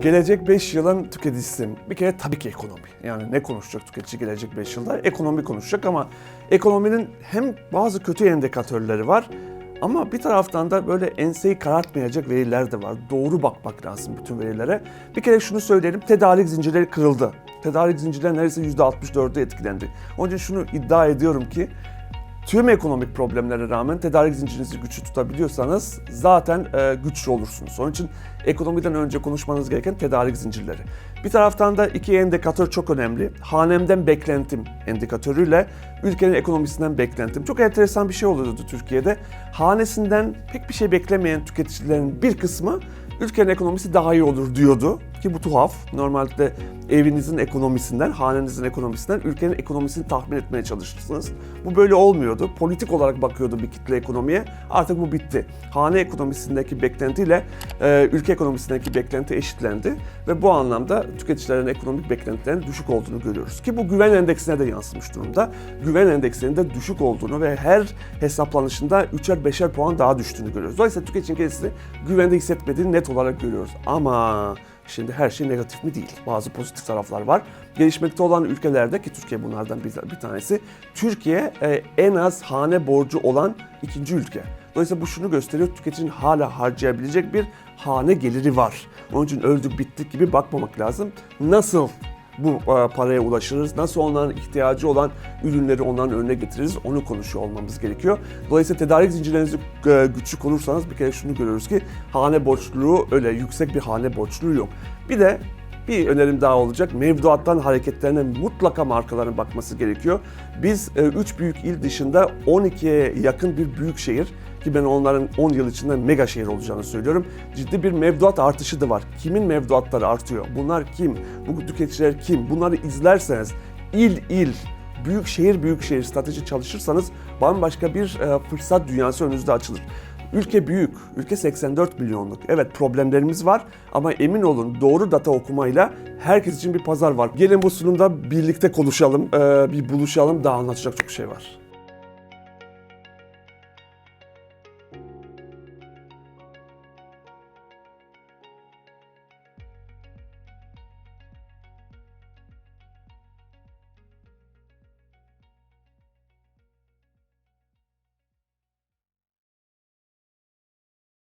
Gelecek 5 yılın tüketicisi. Bir kere tabii ki ekonomi. Yani ne konuşacak tüketici gelecek 5 yılda? Ekonomi konuşacak ama ekonominin hem bazı kötü indikatörleri var ama bir taraftan da böyle enseyi karartmayacak veriler de var. Doğru bakmak lazım bütün verilere. Bir kere şunu söyleyelim, tedarik zincirleri kırıldı. Tedarik zincirleri neredeyse %64'ü etkilendi. Onun için şunu iddia ediyorum ki tüm ekonomik problemlere rağmen tedarik zincirinizi güçlü tutabiliyorsanız zaten e, güçlü olursunuz. Onun için ekonomiden önce konuşmanız gereken tedarik zincirleri. Bir taraftan da iki indikatör çok önemli. Hanemden beklentim indikatörüyle ülkenin ekonomisinden beklentim. Çok enteresan bir şey oluyordu Türkiye'de. Hanesinden pek bir şey beklemeyen tüketicilerin bir kısmı ülkenin ekonomisi daha iyi olur diyordu. Ki bu tuhaf. Normalde evinizin ekonomisinden, hanenizin ekonomisinden ülkenin ekonomisini tahmin etmeye çalışırsınız. Bu böyle olmuyordu. Politik olarak bakıyordu bir kitle ekonomiye. Artık bu bitti. Hane ekonomisindeki beklentiyle e, ülke ekonomisindeki beklenti eşitlendi. Ve bu anlamda tüketicilerin ekonomik beklentilerinin düşük olduğunu görüyoruz. Ki bu güven endeksine de yansımış durumda. Güven endeksinin de düşük olduğunu ve her hesaplanışında 3'er 5'er puan daha düştüğünü görüyoruz. Dolayısıyla tüketicinin kendisini güvende hissetmediğini net olarak görüyoruz. Ama Şimdi her şey negatif mi değil. Bazı pozitif taraflar var. Gelişmekte olan ülkelerde ki Türkiye bunlardan bir, bir tanesi. Türkiye e, en az hane borcu olan ikinci ülke. Dolayısıyla bu şunu gösteriyor. Tüketicinin hala harcayabilecek bir hane geliri var. Onun için öldük bittik gibi bakmamak lazım. Nasıl bu e, paraya ulaşırız? Nasıl onların ihtiyacı olan ürünleri onların önüne getiririz? Onu konuşuyor olmamız gerekiyor. Dolayısıyla tedarik zincirlerinizi e, güçlü korursanız bir kere şunu görüyoruz ki hane borçluluğu öyle yüksek bir hane borçluluğu yok. Bir de bir önerim daha olacak. Mevduattan hareketlerine mutlaka markaların bakması gerekiyor. Biz 3 büyük il dışında 12'ye yakın bir büyük şehir ki ben onların 10 yıl içinde mega şehir olacağını söylüyorum. Ciddi bir mevduat artışı da var. Kimin mevduatları artıyor? Bunlar kim? Bu tüketiciler kim? Bunları izlerseniz il il büyük şehir büyük şehir strateji çalışırsanız bambaşka bir e, fırsat dünyası önünüzde açılır. Ülke büyük, ülke 84 milyonluk. Evet problemlerimiz var ama emin olun doğru data okumayla herkes için bir pazar var. Gelin bu sunumda birlikte konuşalım, e, bir buluşalım, daha anlatacak çok şey var.